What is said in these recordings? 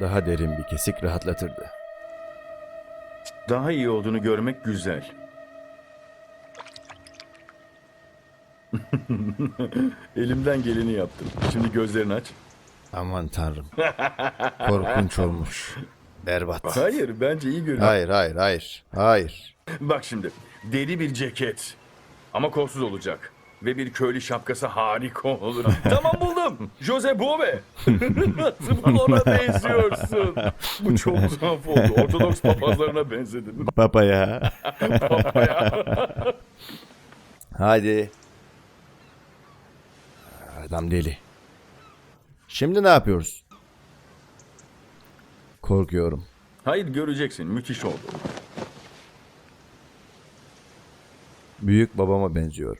Daha derin bir kesik rahatlatırdı. Daha iyi olduğunu görmek güzel. Elimden geleni yaptım. Şimdi gözlerini aç. Aman tanrım. Korkunç olmuş. Berbat. Hayır, bence iyi görünüyor. Hayır, hayır, hayır. Hayır. Bak şimdi, deri bir ceket. Ama kolsuz olacak. Ve bir köylü şapkası harika olur. tamam buldum. Jose Bove. Tıpkı ona benziyorsun. Bu çok tuhaf oldu. Ortodoks papazlarına benzedin. Papa ya. Hadi. Adam deli. Şimdi ne yapıyoruz? Korkuyorum. Hayır göreceksin. Müthiş oldu. Büyük babama benziyor.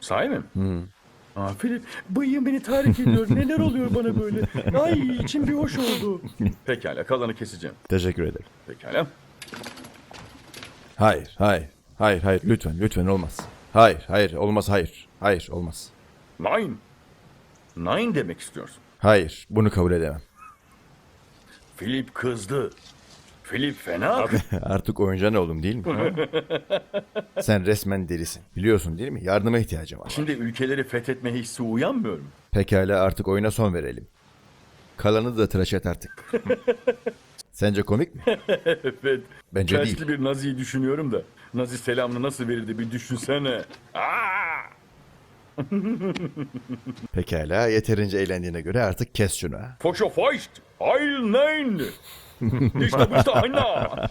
Sahi mi? Aa, Filip, bıyığım beni tahrik ediyor. Neler oluyor bana böyle? Ay içim bir hoş oldu. Pekala, kalanı keseceğim. Teşekkür ederim. Pekala. Hayır, hayır. Hayır, hayır. Lütfen, lütfen olmaz. Hayır, hayır. Olmaz, hayır. Hayır, olmaz. Nine. Nine demek istiyorsun. Hayır, bunu kabul edemem. Filip kızdı. Filip fena. Artık oyuncağın oldum değil mi? Sen resmen delisin. Biliyorsun değil mi? Yardıma ihtiyacım var. Şimdi ülkeleri fethetme hissi uyanmıyor mu? Pekala artık oyuna son verelim. Kalanı da tıraş et artık. Sence komik mi? Evet. Bence Felçli değil. bir Nazi'yi düşünüyorum da. Nazi selamını nasıl verirdi bir düşünsene. Aa! Pekala yeterince eğlendiğine göre artık kes şunu. ha. Foscho feucht. Nicht, du bist doch einer!